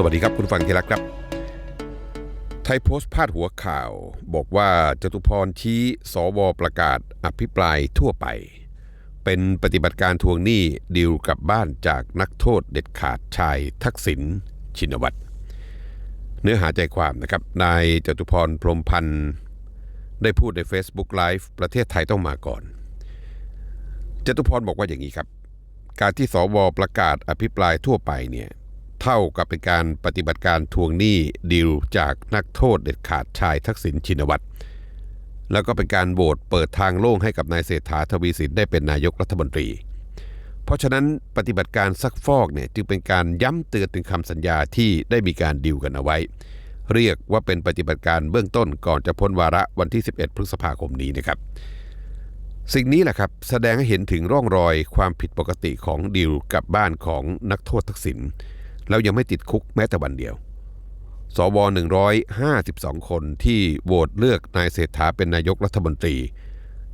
สวัสดีครับคุณฟังที่รักครับ ไทยโพสต์พาดหัวข่าว บอกว่าจตุพรชี้สวประกาศอภิปรายทั่วไป เป็นปฏิบัติการทวงหนี้ดิวกลับบ้านจากนักโทษเด็ดขาดชายทักษิณชินวัตรเนื้อหาใจความนะครับ นายจตุพรพรมพันธ์ได้พูดใน Facebook Live ประเทศไทยต้องมาก่อนจตุพรบอกว่าอย่างนี้ครับ การที่สวประกาศอภิปรายทั่วไปเนี่ย ท่ากับเป็นการปฏิบัติการทวงหนี้ดิวจากนักโทษเด็ดขาดชายทักษิณชินวัตรแล้วก็เป็นการโหวตเปิดทางโล่งให้กับนายเศรษฐาทวีสินได้เป็นนายกรัฐมนตรี เพราะฉะนั้นปฏิบัติการซักฟอกเนี่ยจึงเป็นการย้ำเตือนถึงคำสัญญาที่ได้มีการดิวกันเอาไว้ เรียกว่าเป็นปฏิบัติการเบื้องต้นก่อนจะพ้นวาระวันที่ 11 พฤษภาคมนี้นะครับสิ่งนี้แหละครับแสดงให้เห็นถึงร่องรอยความผิดปกติของดิวกับบ้านของนักโทษทักษิณ แล้วยังไม่ติดคุกแม้แต่วันเดียว สว 152 คนที่โหวตเลือกนายเศรษฐาเป็นนายกรัฐมนตรี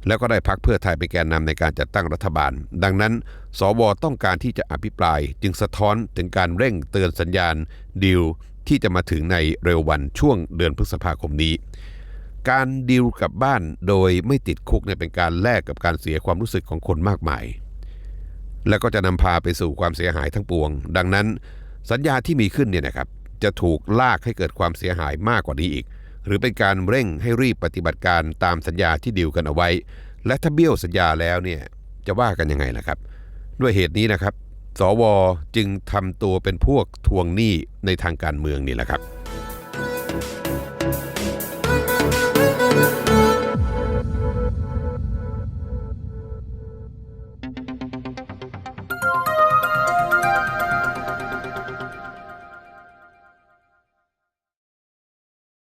แล้วก็ได้พักเพื่อไทยเป็นแกนนำในการจัดตั้งรัฐบาล ดังนั้น สวต้องการที่จะอภิปรายจึงสะท้อนถึงการเร่งเตือนสัญญาณดิวที่จะมาถึงในเร็ววันช่วงเดือนพฤษภาคมนี้ การดิวกับบ้านโดยไม่ติดคุกเนี่ยเป็นการแลกกับการเสียความรู้สึกของคนมากมาย และก็จะนำพาไปสู่ความเสียหายทั้งปวง ดังนั้น สัญญาที่มีขึ้นเนี่ยนะครับจะถูกลากให้เกิดความเสียหายมากกว่านี้อีก หรือเป็นการเร่งให้รีบปฏิบัติการตามสัญญาที่ดิวกันเอาไว้ และถ้าเบี้ยวสัญญาแล้วเนี่ยจะว่ากันยังไงล่ะครับ ด้วยเหตุนี้นะครับ สวจึงทำตัวเป็นพวกทวงหนี้ในทางการเมืองนี่แหละครับ